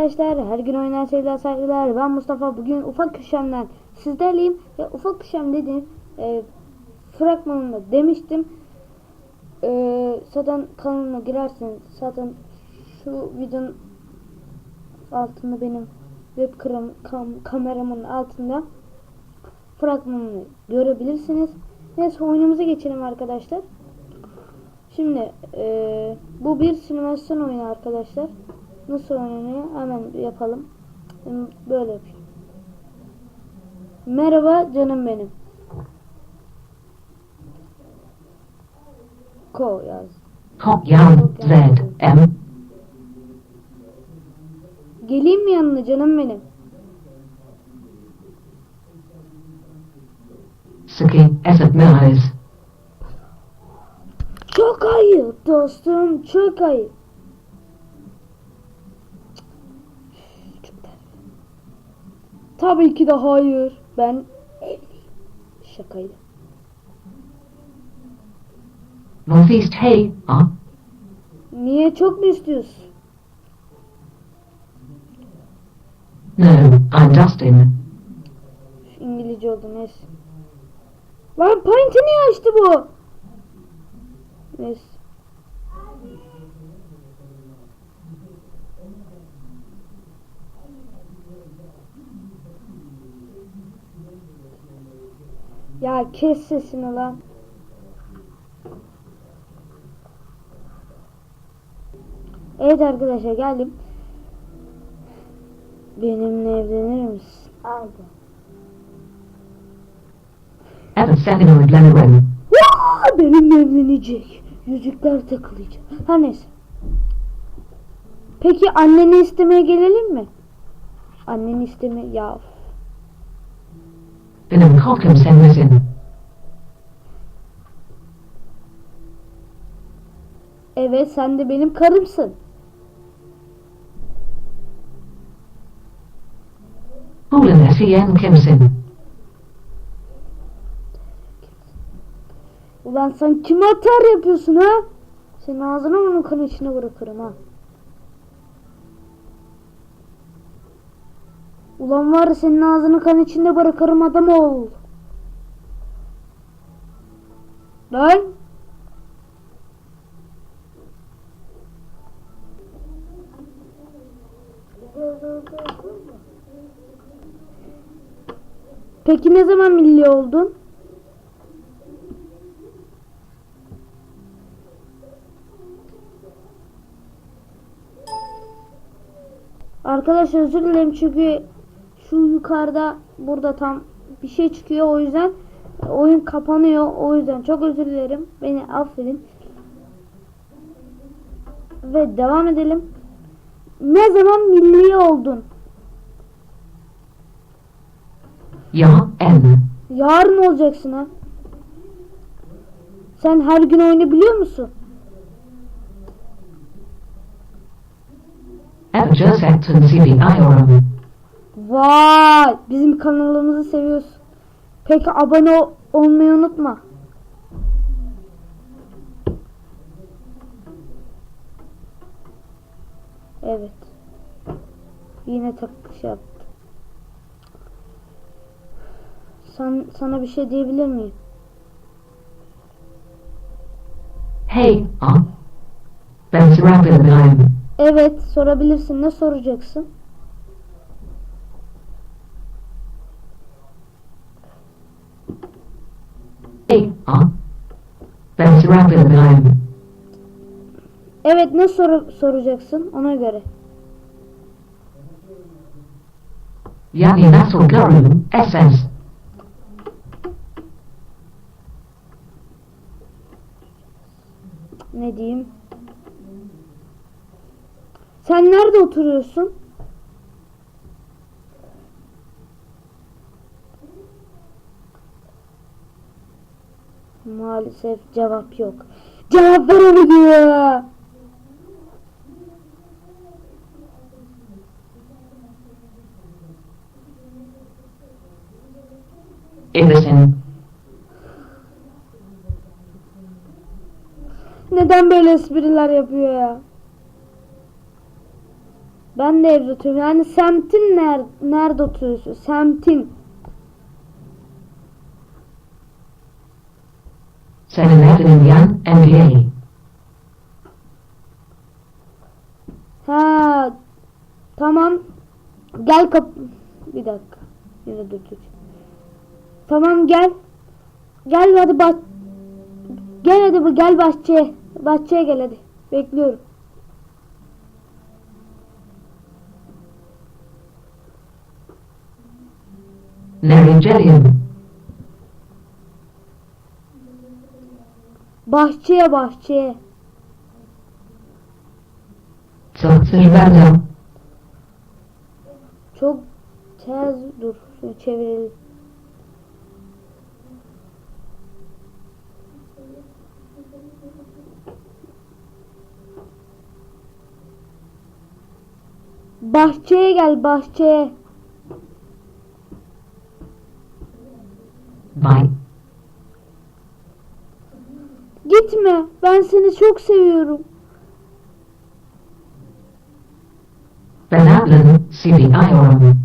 Arkadaşlar. Her gün oynayan sevgiler saygılar. Ben Mustafa. Bugün ufak köşemden sizlerleyim. Ve ufak köşem dediğim e, fragmanında demiştim. E, zaten kanalına girerseniz zaten şu videonun altında benim web kam, kameramın altında fragmanını görebilirsiniz. Neyse oyunumuza geçelim arkadaşlar. Şimdi e, bu bir simülasyon oyunu arkadaşlar Nasıl oynanıyor? Hemen yapalım. Böyle yapayım. Merhaba canım benim. Ko yaz. Kopyan Z M Geleyim mi yanına canım benim? Saki Esat Mills Çok ayıp dostum. Çok ayıp. Çok ter. Tabii ki de hayır. Ben. Şakaydı. Northeast Hay Ah Niye çok mu istiyorsun? No I'm Dustin Şu İngilizce oldu neyse. Lan pointi niye açtı bu? Neyse. Ya kes sesini lan. Evet arkadaşlar geldim. Benimle evlenir misin? Ever Seminole Glenarone Ya benimle evlenecek. Yüzükler takılacak. Her neyse. Peki anneni istemeye gelelim mi? Anneni isteme ya. Benim Colcom Senmesin Evet sen de benim karımsın. Hulen Sen Kimson Ulan sen kime atar yapıyorsun ha? Senin ağzına bunun kanı içine bırakırım ha. Ulan var senin ağzını kan içinde bırakırım adam ol. Lan. Peki ne zaman milli oldun? Arkadaşlar özür dilerim çünkü şu yukarıda burada tam bir şey çıkıyor. O yüzden oyun kapanıyor. O yüzden çok özür dilerim. Beni affedin. Ve devam edelim. Ne zaman milli oldun? Ya N yarın olacaksın ha. Sen her gün oyunu biliyor musun? Ever Joseph CB Iorum Vay bizim kanalımızı seviyorsun. Peki abone ol- olmayı unutma. Evet. Yine takış yaptı. Sen, sana bir şey diyebilir miyim? Hey Ah Ben Serapil Milam Evet sorabilirsin. Ne soracaksın? Hey Ben Serapil Milam Evet ne soru soracaksın ona göre. Yani Nasıl Gurun SS Ne diyeyim? Sen nerede oturuyorsun? Maalesef cevap yok. Cevap veremiyor. Edison Neden böyle espriler yapıyor ya? Ben de evde oturuyorum. Yani semtin ner nerede oturuyorsun? Semtin. Senin adın yan NBA. Ha tamam. Gel kap bir dakika. Yine dur. Tamam gel. Gel hadi bak. Gel hadi bu gel bahçeye. Bahçeye gel hadi. Bekliyorum. Nereye Bahçeye bahçeye. Sırtırdadım. Çok tez dur. Çevirelim. Bahçeye gel bahçeye. Gitme. Ben seni çok seviyorum. Ben adın seviyorum.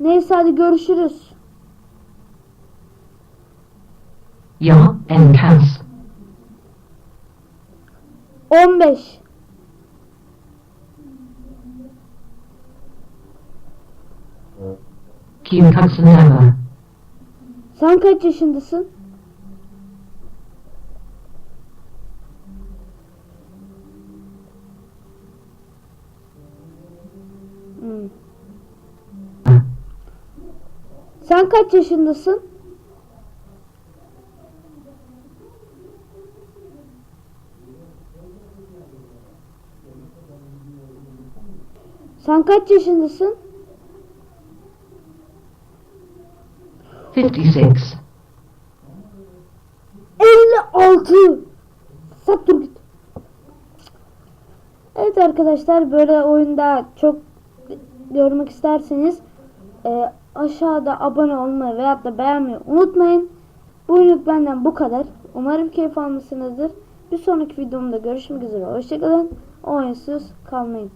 Neyse hadi görüşürüz. Ya en kas. 15. Kim kaksınama. Sen kaç yaşındasın? Sen kaç yaşındasın? Sen kaç yaşındasın? 56. 56. Sat dur git. Evet arkadaşlar böyle oyunda çok görmek isterseniz e, aşağıda abone olmayı veyahut da beğenmeyi unutmayın. Bugünlük benden bu kadar. Umarım keyif almışsınızdır. Bir sonraki videomda görüşmek üzere. Hoşçakalın. Oyunsuz kalmayın.